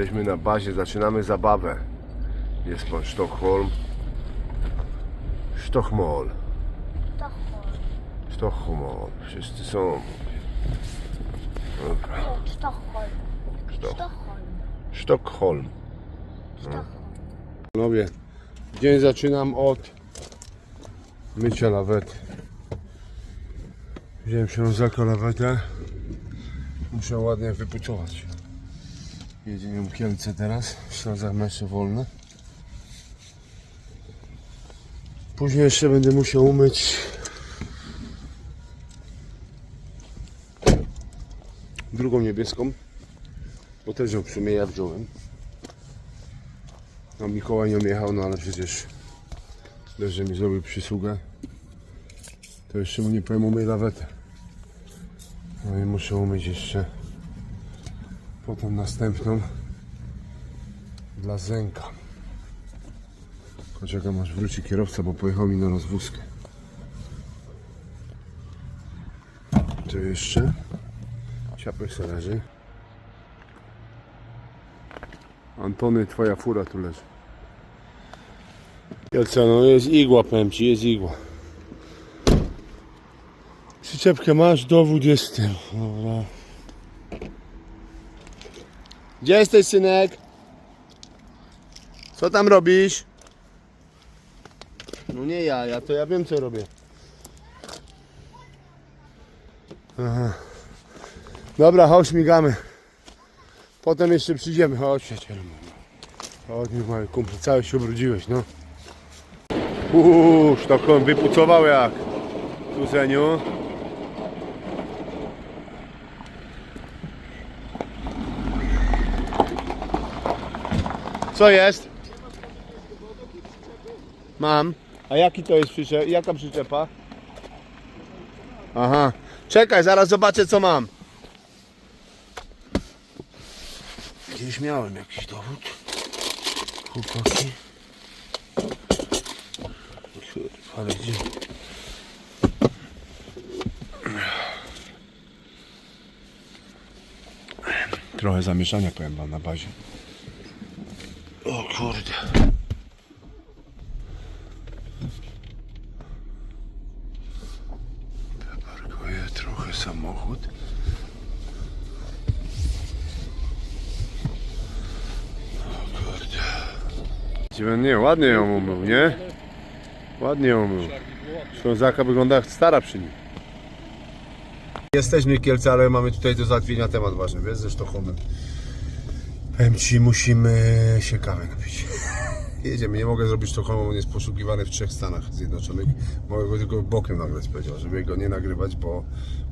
Jesteśmy na bazie, zaczynamy zabawę. Jest pan Sztokholm. Sztochmol. Sztochmol. Wszyscy są. Dobra. Stockholm. Sztok- Stockholm. Sztokholm. Stockholm. Panowie, dzień zaczynam od mycia lawety. Wziąłem się za lawetę. Muszę ładnie wypucować. Jedziemy Kielce teraz. W Ślązach mecze wolne. Później jeszcze będę musiał umyć drugą niebieską, bo też ją w sumie ja wziąłem. No Mikołaj nie jechał, no ale przecież że mi zrobił przysługę. To jeszcze mu nie powiem umyj lawetę. No i muszę umyć jeszcze potem następną dla Zenka. Poczekam aż wróci kierowca, bo pojechał mi na rozwózkę. To jeszcze ciapek se leży. Antony, twoja fura tu leży. Jelce, no jest igła, powiem ci, jest igła. Przyczepkę masz, dowód jest tym. Dobra. Gdzie jesteś, synek? Co tam robisz? No nie ja, ja to ja wiem co robię. Aha. Dobra, chodź, migamy. Potem jeszcze przyjdziemy. Chodź, przyjacielu. Chodź, mój kumpel, cały się ubrudziłeś, no. Uuu, Sztokholm wypucował jak. Kuzeniu. Co jest? Mam. A jaki to jest przyczep? Jaka przyczepa? Aha. Czekaj, zaraz zobaczę co mam. Gdzieś miałem jakiś dowód. Chłopaki. Ale gdzie? Trochę zamieszania powiem wam na bazie. O kurde. Parkuję trochę samochód. Kurde. Nie, ładnie ją umył, nie? Ładnie ją umył. Ślązaka wygląda jak stara przy nim. Jesteśmy Kielce, ale mamy tutaj do załatwienia temat ważny, wiesz, ze Sztokholmem. Powiem Ci, musimy się kawy napić. Jedziemy, nie mogę zrobić Sztokholmu, on jest poszukiwany w trzech Stanach Zjednoczonych. Mogę go tylko bokiem nagrać, powiedział, żeby go nie nagrywać, bo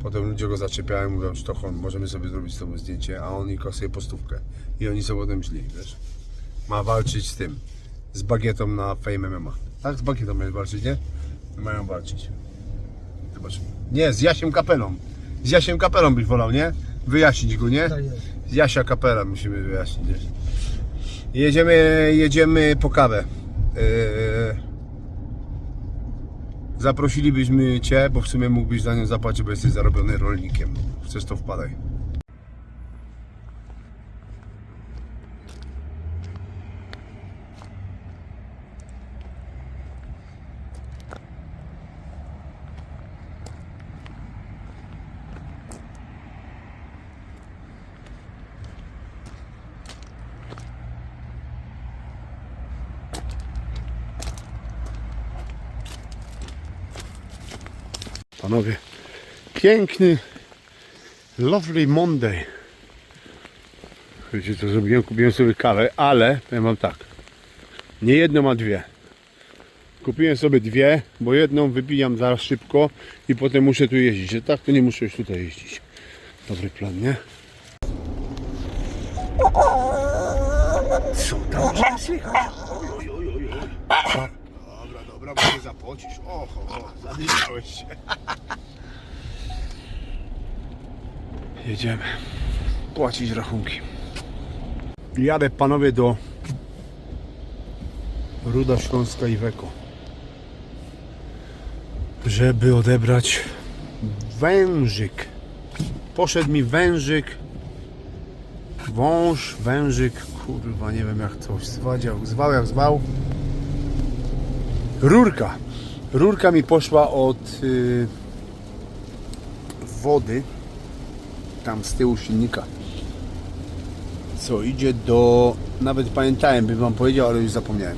potem ludzie go zaczepiają, mówią Sztokholm, możemy sobie zrobić z tobą zdjęcie, a on i sobie postówkę. I oni sobie potem źli, wiesz. Ma walczyć z tym, z bagietą na Fame MMA. Tak, z bagietą mają walczyć, nie? Mają walczyć. Zobacz. Nie, z Jasiem Kapelą. Z Jasiem Kapelą byś wolał, nie? Wyjaśnić go, nie? Z Jasia Kapela musimy wyjaśnić. Jedziemy, jedziemy po kawę. Yy, zaprosilibyśmy Cię, bo w sumie mógłbyś za nią zapłacić, bo jesteś zarobiony rolnikiem. Chcesz to wpadaj. Panowie, piękny, lovely Monday. Wiecie co, zrobiłem, kupiłem sobie kawę, ale powiem wam tak, nie jedną, a dwie. Kupiłem sobie dwie, bo jedną wypijam za szybko i potem muszę tu jeździć. Że tak to nie muszę już tutaj jeździć. Dobry plan, nie? Co tam słychać? Oj, oj, oj, oj, oj. Dobra, dobra, bo się zapocisz. Oho, o, się. Jedziemy płacić rachunki. Jadę panowie do Ruda Śląska i Weko, żeby odebrać wężyk. Poszedł mi wężyk, wąż, wężyk, kurwa, nie wiem jak to zwał, zwał jak zwał. Rurka. Rurka mi poszła od y, wody, tam z tyłu silnika. Co idzie do. Nawet pamiętałem, bym wam powiedział, ale już zapomniałem.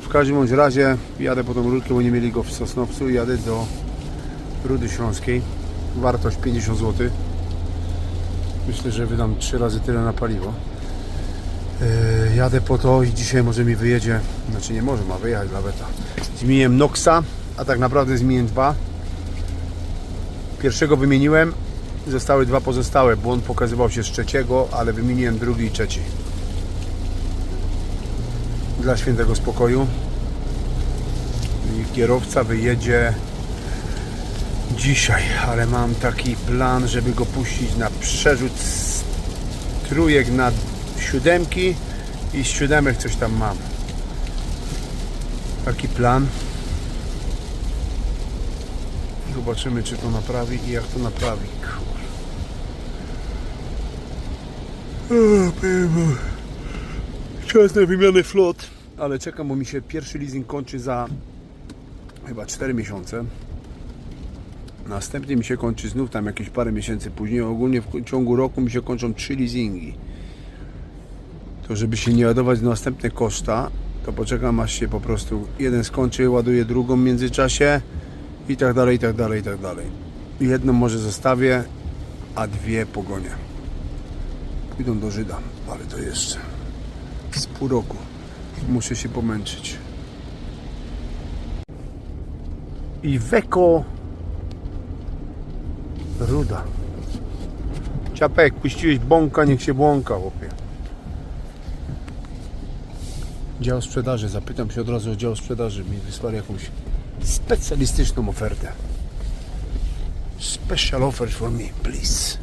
W każdym bądź razie jadę po tą rurkę, bo nie mieli go w Sosnowcu i jadę do Rudy Śląskiej. Wartość 50 zł. Myślę, że wydam 3 razy tyle na paliwo. Yy, jadę po to i dzisiaj może mi wyjedzie, znaczy nie może, ma wyjechać dla beta. Zmieniłem Noxa, a tak naprawdę zmieniłem dwa. Pierwszego wymieniłem, zostały dwa pozostałe, bo on pokazywał się z trzeciego, ale wymieniłem drugi i trzeci. Dla świętego spokoju. I kierowca wyjedzie dzisiaj, ale mam taki plan, żeby go puścić na przerzut z trójek na siódemki i z siódemek coś tam mam. Taki plan. Zobaczymy, czy to naprawi i jak to naprawi. Czas na wymianę flot, ale czekam, bo mi się pierwszy leasing kończy za chyba 4 miesiące. Następnie mi się kończy znów tam jakieś parę miesięcy później. Ogólnie w ciągu roku mi się kończą 3 leasingi. To żeby się nie ładować na następne koszta, to poczekam aż się po prostu jeden skończy, ładuję drugą w międzyczasie i tak dalej, i tak dalej, i tak dalej. Jedną może zostawię, a dwie pogonię. Pójdą do Żyda, ale to jeszcze z pół roku. Muszę się pomęczyć. I Weko Ruda. Ciapek, puściłeś bąka, niech się błąka, chłopie. Dział sprzedaży, zapytam się od razu o dział sprzedaży. Mi wysłali jakąś specjalistyczną ofertę. Special offer for me, please.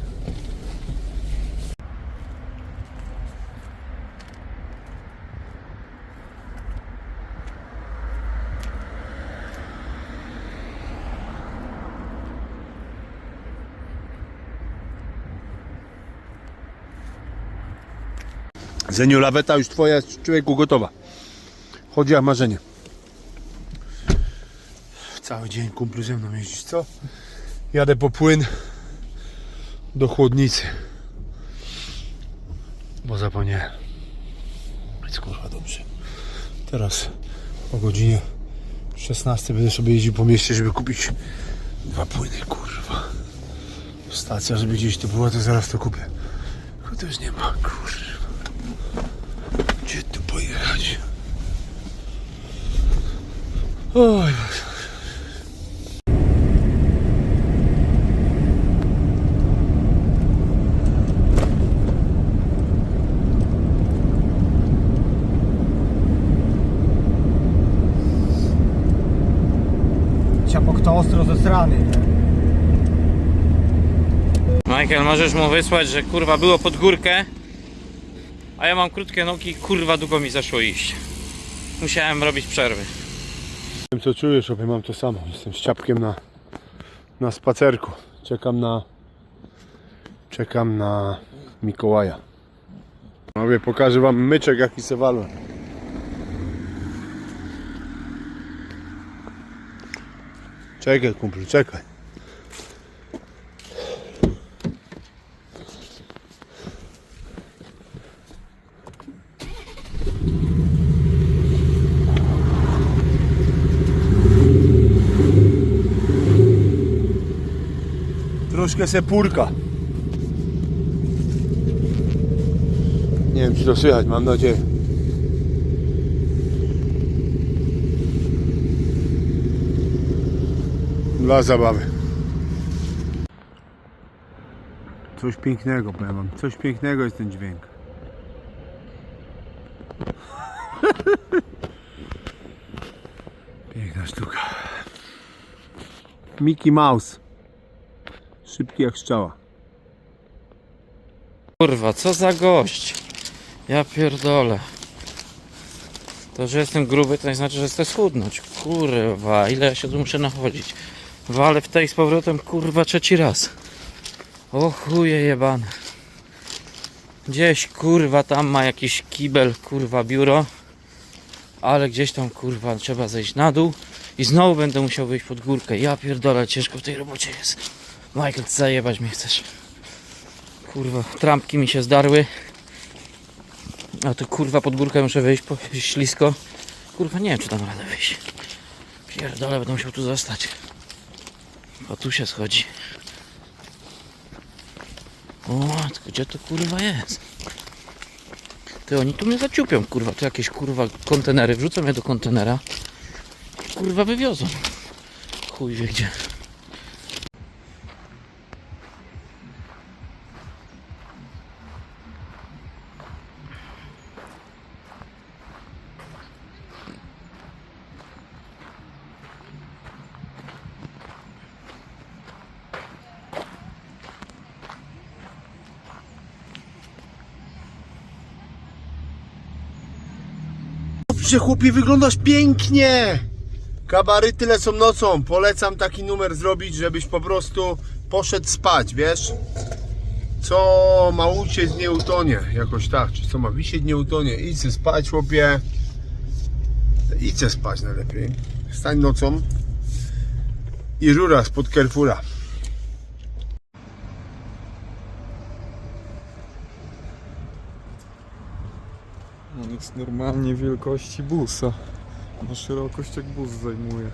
Zeniu laweta już twoja jest człowieku gotowa. Chodzi jak marzenie. Cały dzień kumplu ze mną jeździć, co? Jadę po płyn do chłodnicy. Bo zapomniałem. Jest kurwa dobrze. Teraz o godzinie 16 będę sobie jeździł po mieście, żeby kupić dwa płyny, kurwa. Stacja, żeby gdzieś to była, to zaraz to kupię. Tylko też nie ma, kurwa. Gdzie tu pojechać? Oj. Ciapok to ostro zesrany, nie? Michael, możesz mu wysłać, że kurwa było pod górkę, a ja mam krótkie nogi, kurwa długo mi zaszło iść. Musiałem robić przerwy. Wiem co czujesz, obie mam to samo. Jestem z ciapkiem na, na spacerku. Czekam na czekam na Mikołaja. Mówię, pokażę wam myczek jaki se walę. Czekaj kumplu, czekaj. Troszkę se purka. Nie wiem czy to słychać, mam nadzieję. Dla zabawy. Coś pięknego, powiem wam. Coś pięknego jest ten dźwięk. Piękna sztuka. Mickey Mouse. Szybki jak strzała. Kurwa, co za gość. Ja pierdolę. To, że jestem gruby, to nie znaczy, że chcę schudnąć. Kurwa, ile ja się tu muszę nachodzić. Walę w tej z powrotem, kurwa, trzeci raz. O chuje jebane. Gdzieś, kurwa, tam ma jakiś kibel, kurwa, biuro. Ale gdzieś tam, kurwa, trzeba zejść na dół. I znowu będę musiał wyjść pod górkę. Ja pierdolę, ciężko w tej robocie jest. Michael, zajebać mnie chcesz. Kurwa, trampki mi się zdarły. A tu kurwa pod górkę muszę wyjść, jest ślisko. Kurwa, nie wiem czy dam radę wyjść. Pierdolę, będę musiał tu zostać. Bo tu się schodzi. O, gdzie to kurwa jest? Ty, oni tu mnie zaciupią, kurwa. Tu jakieś kurwa kontenery, wrzucą je do kontenera. Kurwa, wywiozą. Chuj wie gdzie. Chłopie, wyglądasz pięknie! Kabaryty lecą nocą. Polecam taki numer zrobić, żebyś po prostu poszedł spać, wiesz? Co ma uciec nie utonie, jakoś tak. Czy co ma wisieć nie utonie. Idź spać chłopie. Idź spać najlepiej. Stań nocą i rura spod Carrefoura. On jest normalnie wielkości busa. Ma szerokość jak bus zajmuje.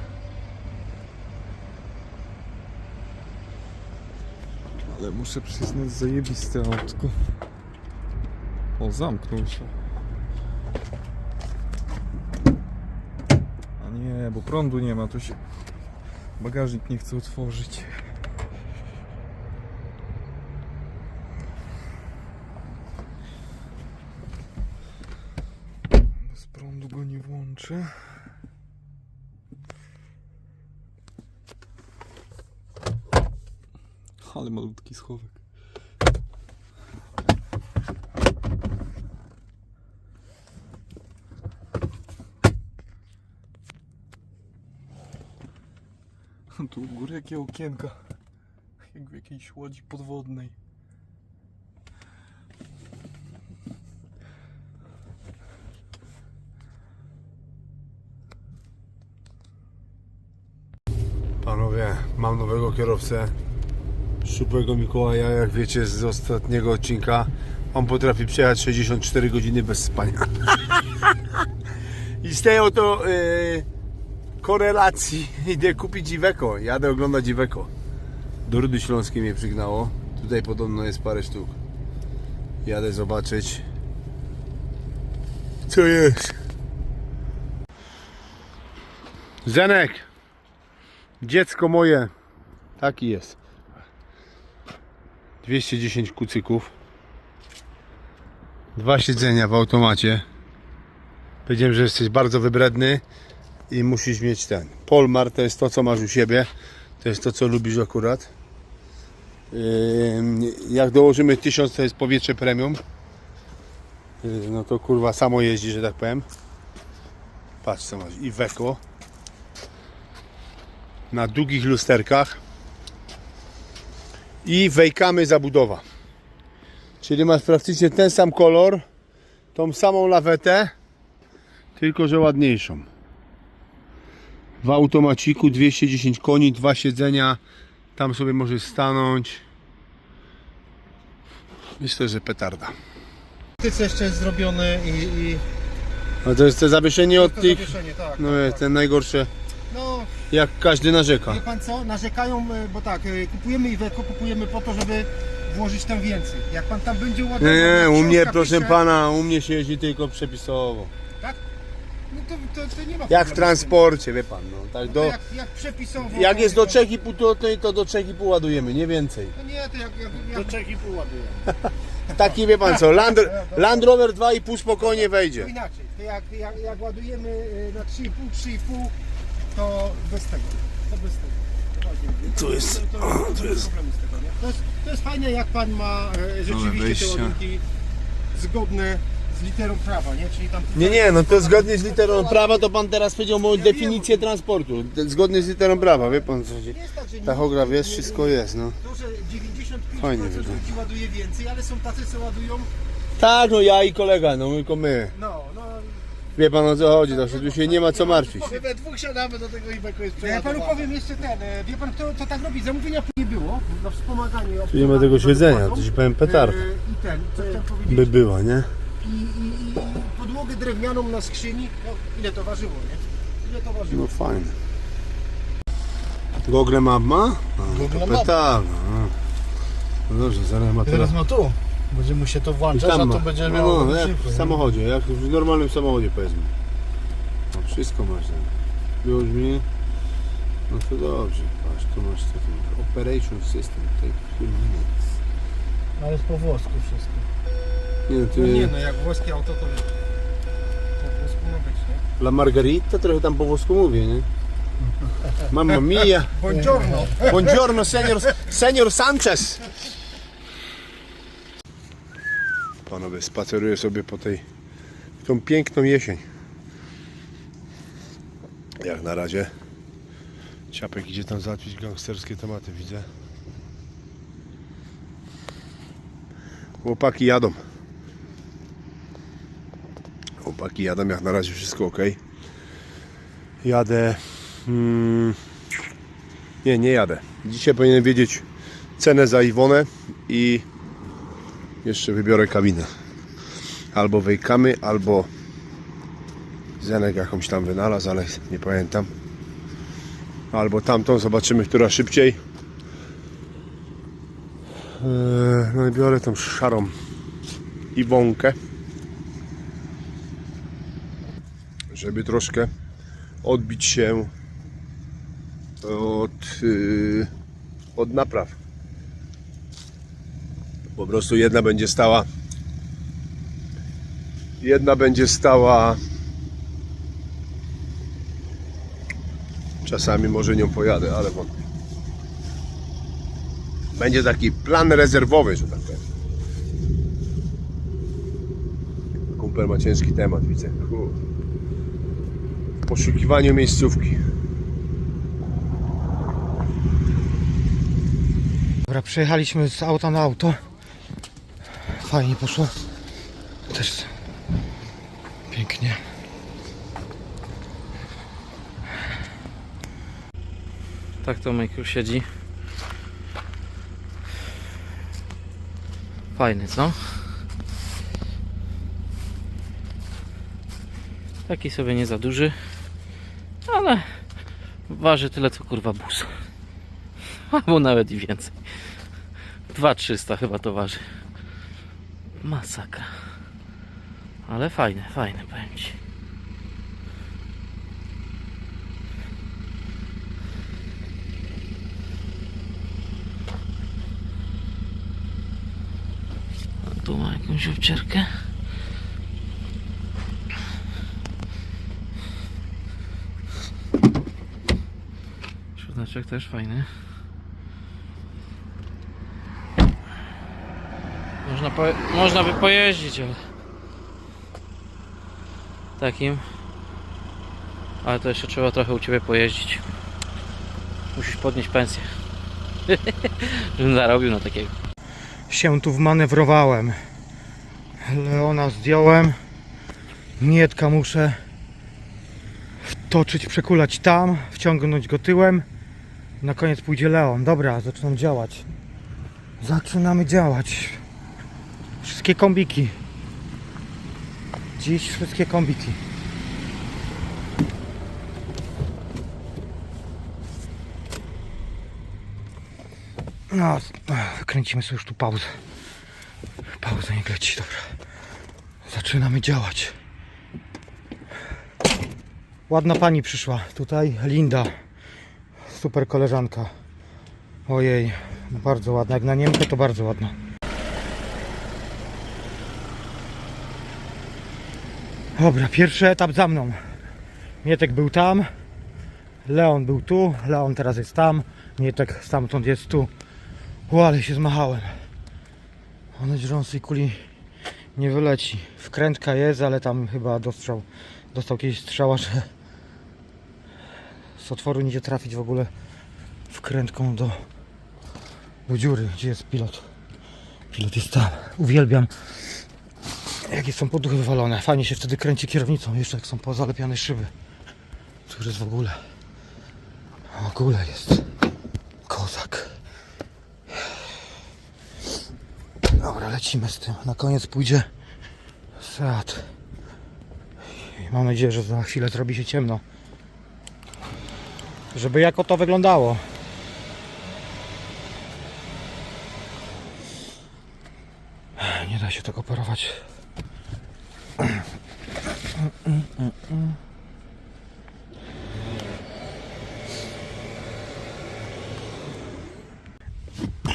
Ale muszę przyznać zajebiste autko. O, zamknął się. A nie, bo prądu nie ma, to się bagażnik nie chce otworzyć. Bez prądu go włączę. Ale malutki schowek. Tu u góry jakie okienka. Jak w jakiejś łodzi podwodnej. Panowie, mam nowego kierowcę. Szczupłego Mikołaja, jak wiecie z ostatniego odcinka. On potrafi przejechać 64 godziny bez spania. I z tej oto yy, korelacji idę kupić Iveco. Jadę oglądać Iveco. Do Rudy Śląskiej mnie przygnało. Tutaj podobno jest parę sztuk. Jadę zobaczyć. Co jest? Zenek! Dziecko moje. Taki jest. 210 kucyków. Dwa siedzenia w automacie. Powiedziałem, że jesteś bardzo wybredny i musisz mieć ten. Polmar to jest to, co masz u siebie. To jest to, co lubisz akurat. Jak dołożymy 1000, to jest powietrze premium. Yy, No to kurwa samo jeździ, że tak powiem. Patrz co masz. I Weko na długich lusterkach i wejkamy zabudowa. Czyli masz praktycznie ten sam kolor, tą samą lawetę, tylko że ładniejszą. W automaciku 210 koni, dwa siedzenia, tam sobie możesz stanąć. Myślę, że petarda. Tyc jeszcze jest zrobiony i, i No to jest to zawieszenie od tych, zawieszenie, tak. no tak, jest tak. ten najgorsze, jak każdy narzeka. wie pan co, narzekają, y, bo tak, y, kupujemy Iveco, kupujemy po to, żeby włożyć tam więcej. Jak pan tam będzie ładował... Nie, nie, u mnie proszę pisze, pana, u mnie się jeździ tylko przepisowo. No to, to, to nie ma Jak w problemu. transporcie, wie pan, no. Tak To do, jak, jak przepisowo... jak jest do to- 3,5 to, to, do 3,5 ładujemy, nie więcej. No nie, to jak... jak, jak do czeki ładuję. Taki wie pan co, Land, Land Rover 2,5 spokojnie To wejdzie. inaczej, to jak, jak, jak ładujemy y, na 3,5, 3,5, to bez tego. To bez tego. Tu jest, To, to, to, to jest? To jest, to jest fajne, jak pan ma e, rzeczywiście wejścia. te ładunki zgodne z literą prawa, nie? Czyli tam... Nie, nie, no to zgodnie z literą prawa to pan teraz powiedział moją definicję transportu. Zgodnie z literą prawa, wie pan co chodzi. Nie jest tak, że nie- Tachograf jest, nie- wszystko jest, no. To, że 95% Fajnie ludzi wygląda. ładuje więcej, ale są tacy, co ładują, Tak, no ja i kolega, no tylko my. no, no... Wie pan o co chodzi, to tu się nie ma co martwić. My we dwóch siadamy do tego jest Ja panu powiem jeszcze ten, e, wie pan kto to tak robi, zamówienia nie było na wspomaganie. Tu nie ma tego siedzenia, to ci powiem petard. E, I ten, co chciałem powiedzieć, By była, nie? i, i, i podłogę drewnianą na skrzyni, no ile to ważyło, nie? Ile to ważyło? No fajne. Google Map ma? No, Google to Map. petarda, no. no dobrze, zaraz ma teraz. Teraz ma tu. Będzie mu się to włączać, a ma. to będzie no, miało no, jak w samochodzie, jak w normalnym samochodzie powiedzmy. No wszystko masz tam. Już mi. No to dobrze, patrz, tu masz co tu. Operation System, take few minutes. Ale jest po włosku wszystko. Nie no, tu No nie no, jak włoskie auto to wiesz. Po włosku ma być, nie? La Margarita, trochę tam po włosku mówię, nie? Mamma mia! Buongiorno! Buongiorno, senior, senior Sanchez! Panowie, spaceruję sobie po tej tą piękną jesień. Jak na razie. Ciapek idzie tam załatwić gangsterskie tematy, widzę. Chłopaki jadą. Chłopaki jadą, jak na razie wszystko ok. Jadę. Mm, nie, nie jadę. Dzisiaj powinienem wiedzieć cenę za Iwonę i jeszcze wybiorę kabinę. Albo wejkamy, albo Zenek jakąś tam wynalazł, ale nie pamiętam. Albo tamtą, zobaczymy, która szybciej. Eee, No i biorę tą szarą Iwonkę. Żeby troszkę odbić się od, yy, od napraw. Po prostu jedna będzie stała. Jedna będzie stała. Czasami może nią pojadę, ale wątpię. Będzie taki plan rezerwowy, że tak powiem. Kumpel ma ciężki temat, widzę. Kur. W poszukiwaniu miejscówki. Dobra, przejechaliśmy z auta na auto. Fajnie poszło. Też pięknie. Tak to Michael siedzi. Fajny, co? Taki sobie nie za duży, ale waży tyle co kurwa bus. Albo nawet i więcej. 2300 chyba to waży. Masakra. Ale fajne, fajne powiem Ci. Tu ma jakąś obcierkę. Środeczek też fajny. Można, po, można by pojeździć, ale takim. Ale to jeszcze trzeba trochę u Ciebie pojeździć. Musisz podnieść pensję. Żebym zarobił na takiego. Się tu wmanewrowałem. Leona zdjąłem. Mietka muszę wtoczyć, przekulać tam, wciągnąć go tyłem. Na koniec pójdzie Leon. Dobra, zaczynam działać. Zaczynamy działać. Wszystkie kombiki. Dziś wszystkie kombiki. No, kręcimy sobie już tu pauzę. Pauza nie leci, dobra. Zaczynamy działać. Ładna pani przyszła tutaj, Linda. Super koleżanka. Ojej, bardzo ładna. Jak na Niemkę to bardzo ładna. Dobra, pierwszy etap za mną. Mietek był tam, Leon był tu, Leon teraz jest tam, Mietek stamtąd jest tu. O, ale się zmachałem. One tej kuli nie wyleci. Wkrętka jest, ale tam chyba dostrzał, dostał kiedyś strzała, że z otworu nie idzie trafić w ogóle wkrętką do, do dziury, gdzie jest pilot. Pilot jest tam. Uwielbiam jakie są poduchy wywalone. Fajnie się wtedy kręci kierownicą, jeszcze jak są pozalepiane szyby. Cóż jest w ogóle? W ogóle jest kozak. Dobra, lecimy z tym. Na koniec pójdzie Seat. I mam nadzieję, że za chwilę zrobi się ciemno. Żeby jako to wyglądało. Nie da się tego operować.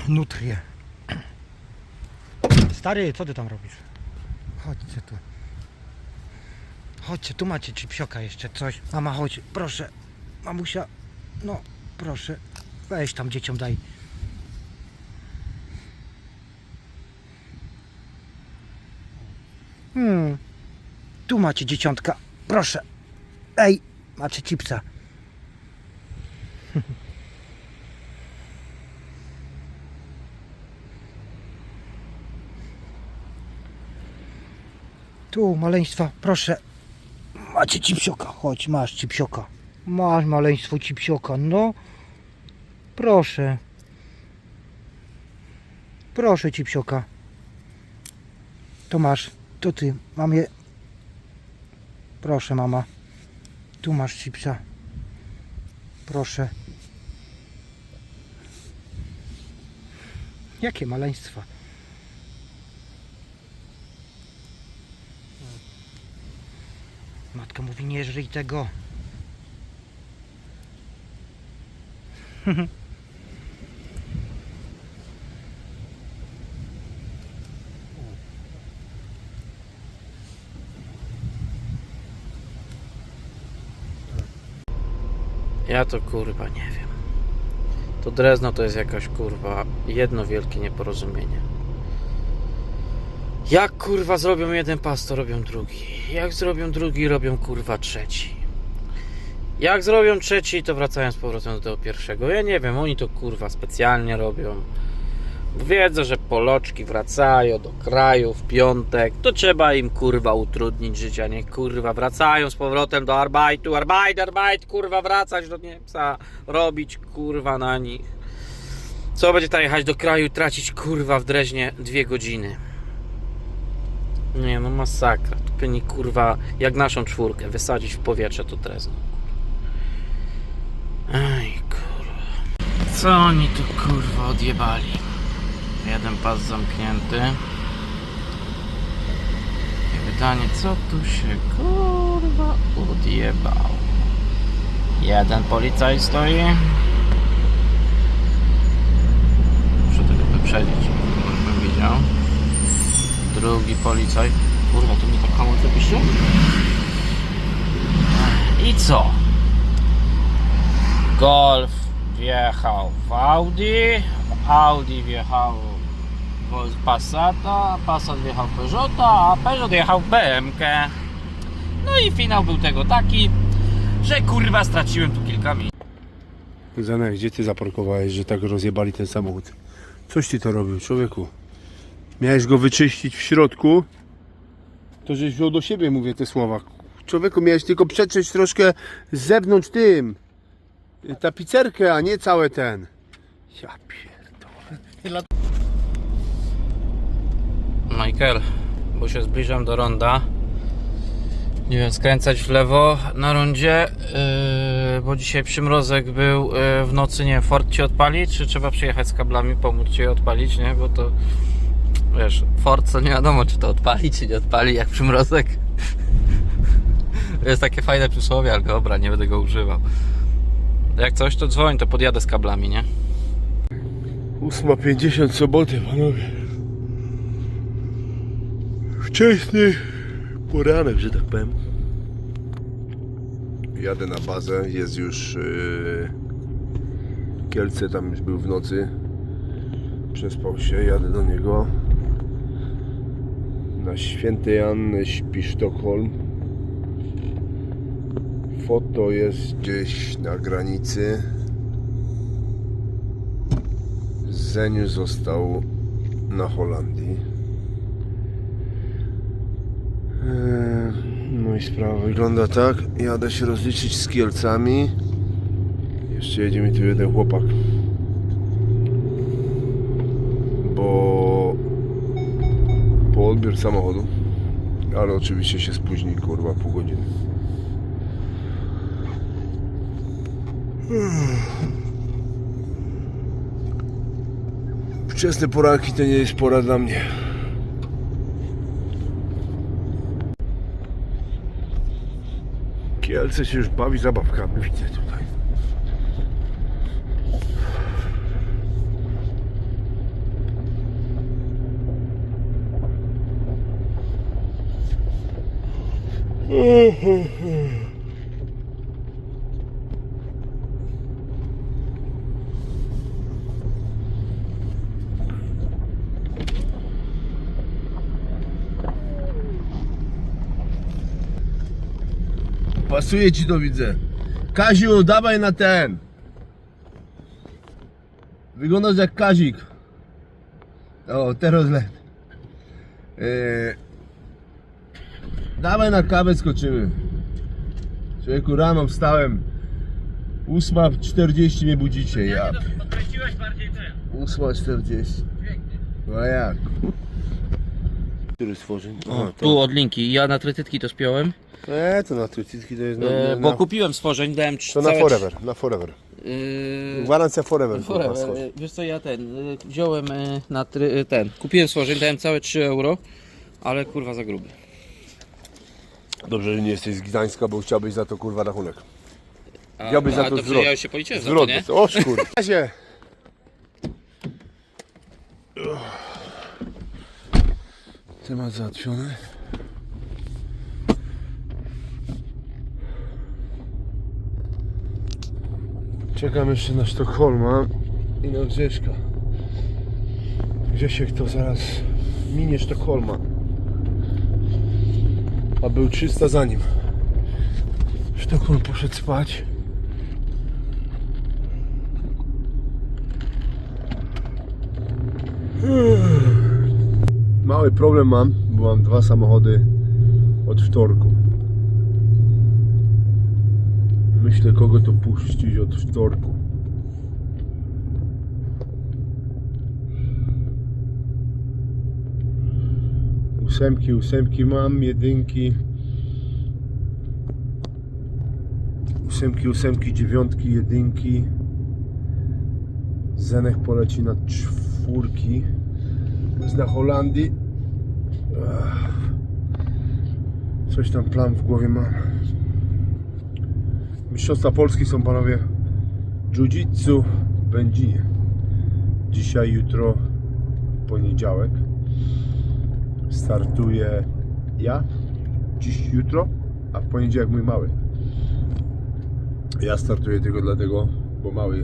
Nutrie. Stary, co ty tam robisz? Chodźcie tu. Chodźcie, tu macie chipsioka jeszcze coś. Mama, chodź, proszę. Mamusia, no, proszę. Weź tam dzieciom daj. Hmm. Tu macie dzieciątka. Proszę. Ej, macie chipsa. Tu, maleństwa, proszę. Macie cipsioka. Chodź, masz cipsioka. Masz maleństwo cipsioka. No. Proszę. Proszę cipsioka. To masz. To ty. Mam je. Proszę, mama. Tu masz chipsa. Proszę. Jakie maleństwa? Matka mówi, nie żyj tego. Ja to kurwa nie wiem. To Drezno to jest jakaś kurwa jedno wielkie nieporozumienie. Jak kurwa zrobią jeden pas, to robią drugi. Jak zrobią drugi, robią kurwa trzeci. Jak zrobią trzeci, to wracają z powrotem do tego pierwszego. Ja nie wiem, oni to kurwa specjalnie robią. Wiedzą, że Poloczki wracają do kraju w piątek, to trzeba im kurwa utrudnić życie, a nie kurwa wracają z powrotem do Arbeitu, Arbeit, Arbeit, kurwa wracać do Niemca, robić kurwa na nich. Co będzie tam jechać do kraju tracić kurwa w Dreźnie dwie godziny? Nie no masakra, to pewnie kurwa jak naszą czwórkę wysadzić w powietrze to Drezno. Ej kurwa. Co oni tu kurwa odjebali? Jeden pas zamknięty. I pytanie, co tu się kurwa odjebał? Jeden policaj stoi. Muszę tego wyprzedzić, już bym widział. Drugi policaj. Kurwa, to mi tak hamulce pisze? I co? Golf wjechał w Audi, Audi wjechał w Passata, Passat wjechał Peugeota, a Peugeot jechał BMK. No i finał był tego taki, że kurwa straciłem tu kilka minut. Zanek, gdzie ty zaparkowałeś, że tak rozjebali ten samochód? Coś ty to robił, człowieku? Miałeś go wyczyścić w środku, to żeś wziął do siebie, mówię te słowa. Człowieku, miałeś tylko przetrzeć troszkę z zewnątrz tym, tapicerkę, a nie całe ten. Ja pierdolę. Michael, bo się zbliżam do ronda. Nie wiem, skręcać w lewo na rondzie, yy, bo dzisiaj przymrozek był yy, w nocy, nie Ford ci odpali, czy trzeba przyjechać z kablami, pomóc ci je odpalić, nie? Bo to, wiesz, Ford co nie wiadomo, czy to odpali, czy nie odpali, jak przymrozek. Jest takie fajne przysłowie, ale dobra, nie będę go używał. Jak coś, to dzwoń, to podjadę z kablami, nie? 8.50 soboty, panowie. Wczesny poranek, że tak powiem. Jadę na bazę, jest już yy, Kielce, tam już był w nocy. Przespał się, jadę do niego. Na Świętej Anny śpi Sztokholm. Foto jest gdzieś na granicy. Zeniu został na Holandii. Eee, No i sprawa wygląda tak. Jadę się rozliczyć z Kielcami. Jeszcze jedzie mi tu jeden chłopak. Bo po odbiór samochodu. Ale oczywiście się spóźni, kurwa, pół godziny. Wczesne poranki to nie jest pora dla mnie. Kielce się już bawi zabawkami, widzę tutaj. Pasuje ci to widzę. Kaziu, dawaj na ten. Wyglądasz jak Kazik. O, teraz lepiej. Eee, dawaj na kawę skoczymy. Człowieku, rano wstałem. 8.40 mnie budzicie, ja. Podkręciłeś bardziej ten. 8.40. No a jak? Który stworzeń? O, tu od linki. Ja na trytytki to spiąłem, E, to na trytytki to jest na, e, na, bo na, kupiłem stworzeń, dałem trz- To na całe forever, na forever. Yy, Gwarancja forever. kurwa, Forever. stworzeń. e, Wiesz co, ja ten, e, wziąłem e, na try, e, ten, kupiłem stworzeń, dałem całe 3 euro, ale kurwa za gruby. Dobrze, że nie jesteś z Gdańska, bo chciałbyś za to kurwa rachunek. A, Miałbyś za a to dobrze, zwrot. ja już się policzyłem za to, Zwrot, nie? o szkur. Razie. Temat załatwiony. Czekam jeszcze na Sztokholma i na Grzeszka. Grzesiek to zaraz minie Sztokholma. A był 300 za nim. Sztokholm poszedł spać. Mały problem mam, bo mam dwa samochody od wtorku. Myślę, kogo to puścić od wtorku. Ósemki, ósemki mam, jedynki. Ósemki, ósemki, dziewiątki, jedynki. Zenek poleci na czwórki. Z na Holandii. Coś tam plan w głowie mam. Mistrzostwa Polski są panowie Jiu-Jitsu w Będzinie. Dzisiaj, jutro, poniedziałek. Startuję ja. Dziś, jutro, a w poniedziałek mój mały. Ja startuję tylko dlatego, bo mały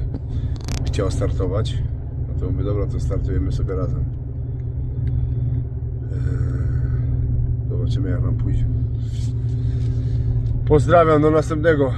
chciał startować. No to mówię, dobra, to startujemy sobie razem. Eee, Zobaczymy jak nam pójdzie. Pozdrawiam, do następnego.